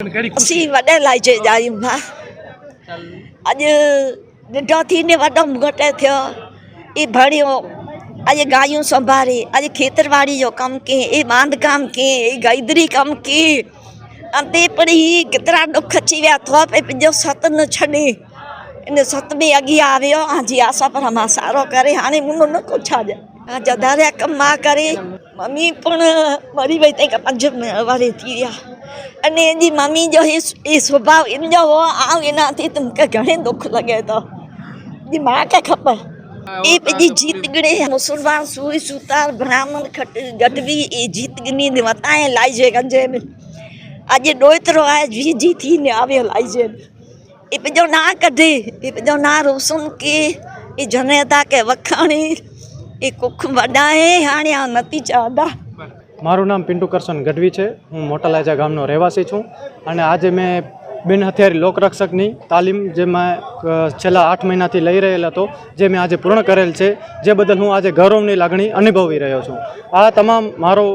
कहिड़ी असीं वॾे लाइ चइजा आहियूं भाउ अॼु ॾिठो थींदे वॾो घटि थियो ई भरियो अॼु गायूं संभारे अॼु खेतरवाड़ी जो कमु कई ई बांधकाम कई ई गैदरी कमु कई अंते पढ़ी केतिरा ॾुख अची विया थो पे पंहिंजो सत न छॾे इन सत में अॻियां आवियो हा जी आसा पर मां सारो करे हाणे मुनो न को छा ॾियां हा जदारिया कमु मां करे मम्मी पण मरी वई तंहिं खां पंज वारे थी विया અને એની મમ્મી જો એ સ્વભાવ એમ જો આવ એનાથી તમને ઘણે દુઃખ લાગે તો. એ માં કે ખબર? એ બધી જીત ગણે મુસલમાન સુઈ સુતાર બ્રાહ્મણ ગઢવી એ જીત ગણી વતાએ લાઈ છે ગંજે આજે ડોયતરો આ જી જીથી ને આવે લાઈ છે. એ બીજો ના કઢે, એ બીજો ના રોશન કે એ જનતા કે વખાણી, એ કુખ વડાએ હાણ્યા નથી ચાદા મારું નામ પિન્ટુ કરશન ગઢવી છે. હું મોટાલાજા ગામનો રહેવાસી છું અને આજે મેં બિન હથિયારી લોકરક્ષકની તાલીમ જે મેં છેલ્લા આઠ મહિનાથી લઈ રહેલ હતો, જે મેં આજે પૂર્ણ કરેલ છે, જે બદલ હું આજે ગૌરવની લાગણી અનુભવી રહ્યો છું. આ તમામ મારો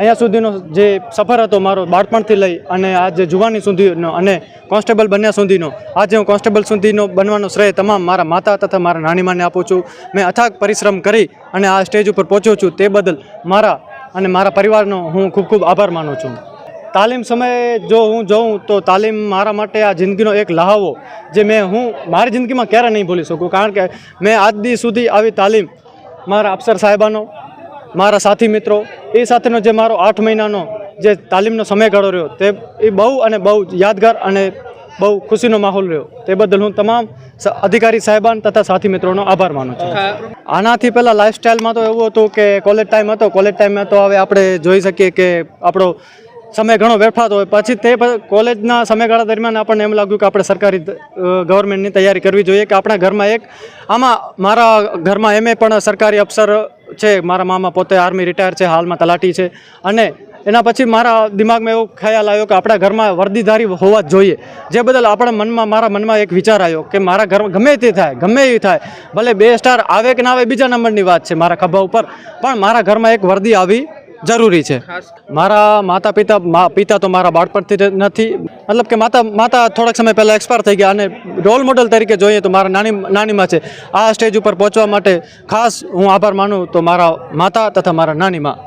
અહીંયા સુધીનો જે સફર હતો મારો બાળપણથી લઈ અને આજે જુવાની સુધીનો અને કોન્સ્ટેબલ બન્યા સુધીનો, આજે હું કોન્સ્ટેબલ સુધીનો બનવાનો શ્રેય તમામ મારા માતા તથા મારા નાનીમાને આપું છું. મેં અથાગ પરિશ્રમ કરી અને આ સ્ટેજ ઉપર પહોંચ્યો છું. તે બદલ મારા અને મારા પરિવારનો હું ખૂબ ખૂબ આભાર માનું છું. તાલીમ સમયે જો હું જોઉં તો તાલીમ મારા માટે આ જિંદગીનો એક લહાવો જે મેં હું મારી જિંદગીમાં ક્યારે નહીં ભૂલી શકું. કારણ કે મેં આજ દી સુધી આવી તાલીમ મારા અફસર સાહેબાનો, મારા સાથી મિત્રો, એ સાથેનો જે મારો આઠ મહિનાનો જે તાલીમનો સમયગાળો રહ્યો તે એ બહુ અને બહુ યાદગાર અને બહુ ખુશીનો માહોલ રહ્યો. તે બદલ હું તમામ અધિકારી સાહેબાન તથા સાથી મિત્રોનો આભાર માનું છું. આનાથી પહેલાં લાઇફસ્ટાઈલમાં તો એવું હતું કે કોલેજ ટાઈમ હતો કોલેજ ટાઈમમાં તો હવે આપણે જોઈ શકીએ કે આપણો સમય ઘણો વેડફાતો હોય. પછી તે કોલેજના સમયગાળા દરમિયાન આપણને એમ લાગ્યું કે આપણે સરકારી ગવર્મેન્ટની તૈયારી કરવી જોઈએ કે આપણા ઘરમાં એક આમાં મારા ઘરમાં એમ પણ સરકારી અફસર છે. મારા મામા પોતે આર્મી રિટાયર છે, હાલમાં તલાટી છે. અને એના પછી મારા દિમાગમાં એવો ખ્યાલ આવ્યો કે આપણા ઘરમાં વર્દીધારી હોવા જ જોઈએ. જે બદલ આપણા મનમાં, મારા મનમાં એક વિચાર આવ્યો કે મારા ઘરમાં ગમે તે થાય, ગમે એ થાય, ભલે બે સ્ટાર આવે કે ના આવે, બીજા નંબરની વાત છે મારા ખભા ઉપર. પણ મારા ઘરમાં એક વર્દી આવી જરૂરી છે. મારા માતા પિતા પિતા તો મારા બાળપણથી નથી. મતલબ કે માતા માતા થોડાક સમય પહેલાં એક્સપાયર થઈ ગયા અને રોલ મોડલ તરીકે જોઈએ તો મારા નાની, નાનીમાં છે. આ સ્ટેજ ઉપર પહોંચવા માટે ખાસ હું આભાર માનું તો મારા માતા તથા મારા નાનીમાં.